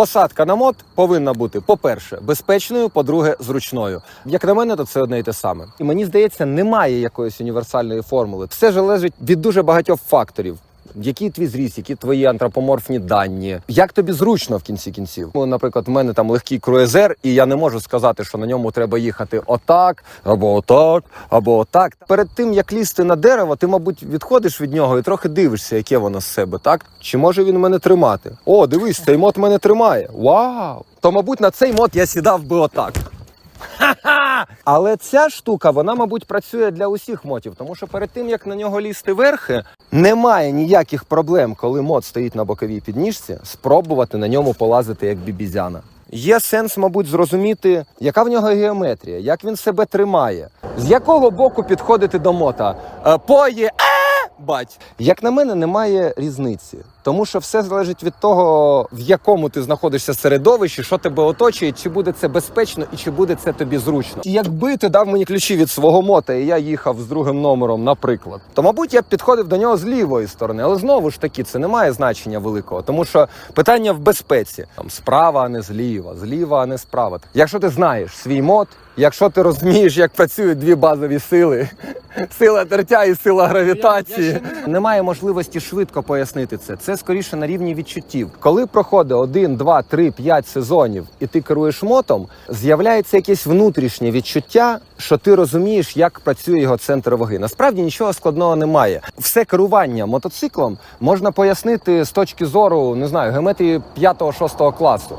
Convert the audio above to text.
Посадка на мод повинна бути, по-перше, безпечною, по-друге, зручною. Як на мене, то це одне й те саме. І мені здається, немає якоїсь універсальної формули. Все залежить від дуже багатьох факторів. Який твій зріст, які твої антропоморфні дані, як тобі зручно в кінці кінців? Ну, наприклад, в мене там легкий круїзер, і я не можу сказати, що на ньому треба їхати отак, або отак, або отак. Перед тим як лізти на дерево, ти, мабуть, відходиш від нього і трохи дивишся, яке воно з себе, так? Чи може він мене тримати? О, дивись, цей мод мене тримає. Вау! То, мабуть, на цей мод я сідав би отак. Але ця штука, вона, мабуть, працює для усіх мотів, тому що перед тим як на нього лізти верхи, немає ніяких проблем, коли мод стоїть на боковій підніжці, спробувати на ньому полазити як бібізяна. Є сенс, мабуть, зрозуміти, яка в нього геометрія, як він себе тримає, з якого боку підходити до мота. Е, Пої, бать. Як на мене, немає різниці. Тому що все залежить від того, в якому ти знаходишся середовищі, що тебе оточує, чи буде це безпечно і чи буде це тобі зручно. І якби ти дав мені ключі від свого мота, і я їхав з другим номером, наприклад, то мабуть я б підходив до нього з лівої сторони. Але знову ж таки, це не має значення великого, тому що питання в безпеці там справа, а не зліва, зліва, а не справа. Якщо ти знаєш свій мод, якщо ти розумієш, як працюють дві базові сили, сила тертя і сила гравітації, немає можливості швидко пояснити це. Це скоріше на рівні відчуттів. Коли проходить один, два, три, п'ять сезонів, і ти керуєш мотом, з'являється якесь внутрішнє відчуття, що ти розумієш, як працює його центр ваги. Насправді нічого складного немає. Все керування мотоциклом можна пояснити з точки зору, не знаю, геометрії 5-6 класу.